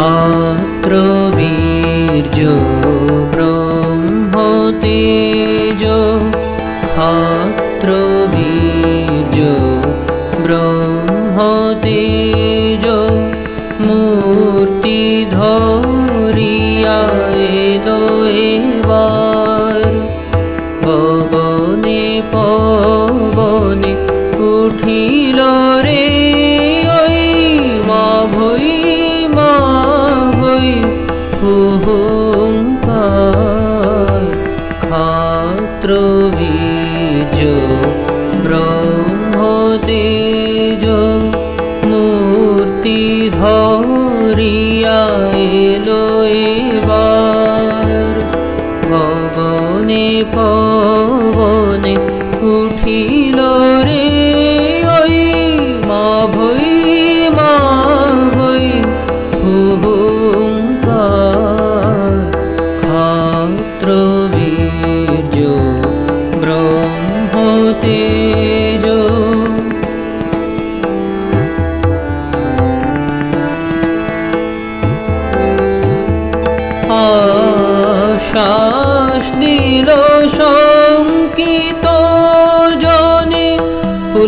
ক্ষাত্র বীর্য ব্রহ্ম তেজ ক্ষাত্র বীর্য ব্রহ্ম হুহুঙ্কার খাত্র বীজ ব্রহ্মতেজ মূর্তি ধরিয়া এলো এবার। গগনে পবনে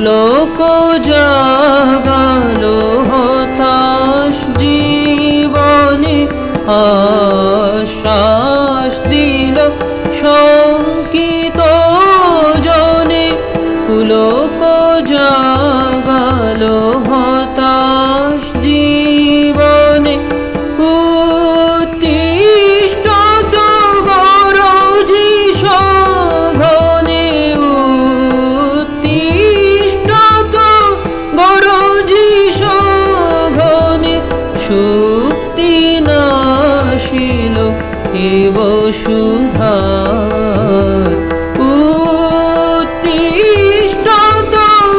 পুলক জাগালো হতাশ জীবনে আশ্বাস দিল শঙ্কিত এব সুধার। উত্তিষ্ট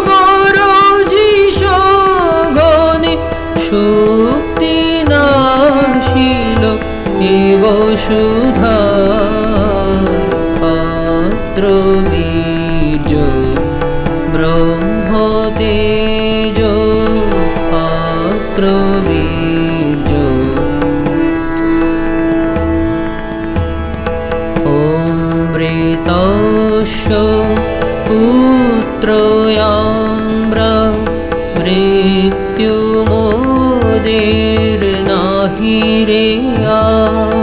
গরজি সঘনে শুক্তি নাশিল এব সুধার। পাত্র তেজ পাত্র অমৃতস্য পুত্রয়াম্র মৃত্যুমোদের নাহি রে আর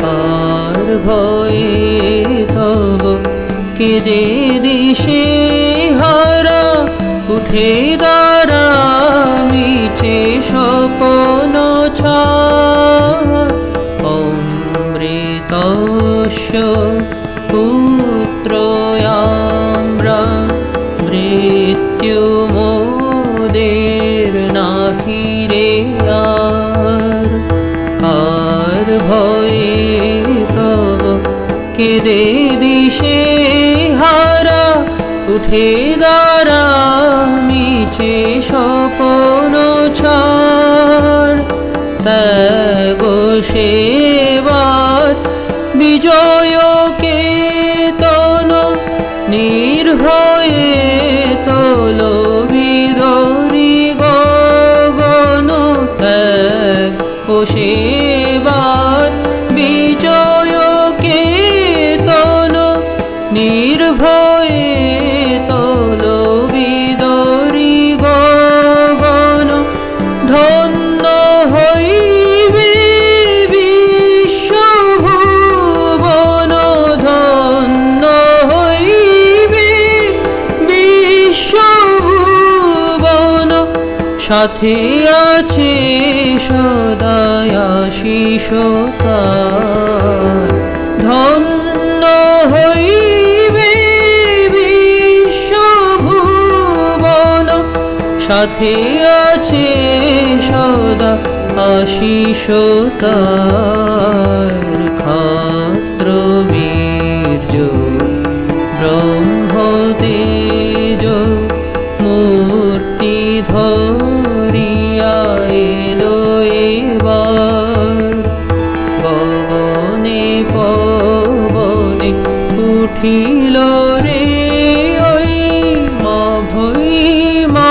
কার ভয়ে তব কেদে মৃত্যুমোদের নাহি রে আর? ভয়ে তব কেদে দিশে হারা? উঠে দাঁড়া, মিছে স্বপন ছাড়। ত্যাগ সেবার বিজয় সেবার বিজয় সাথে আছে সদায় আশিস। ধন্য হইবে বিশ্বভুবন সাথে আছে সদা আশিস তার উঠিল রে ওই মা ভই মা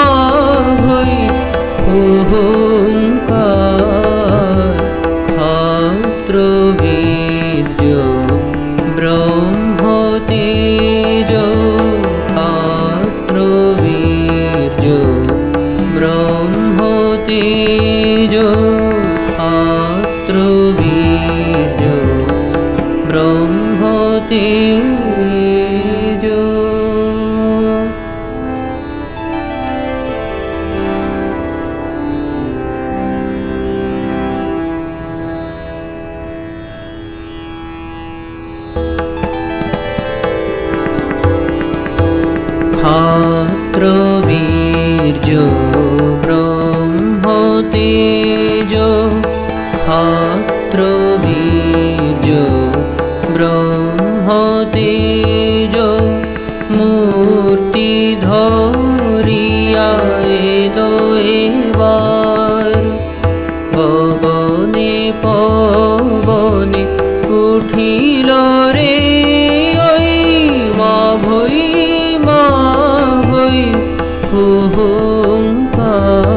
খত্রবীর্যো ব্রহ্মতেজো খত্রবীর Oh.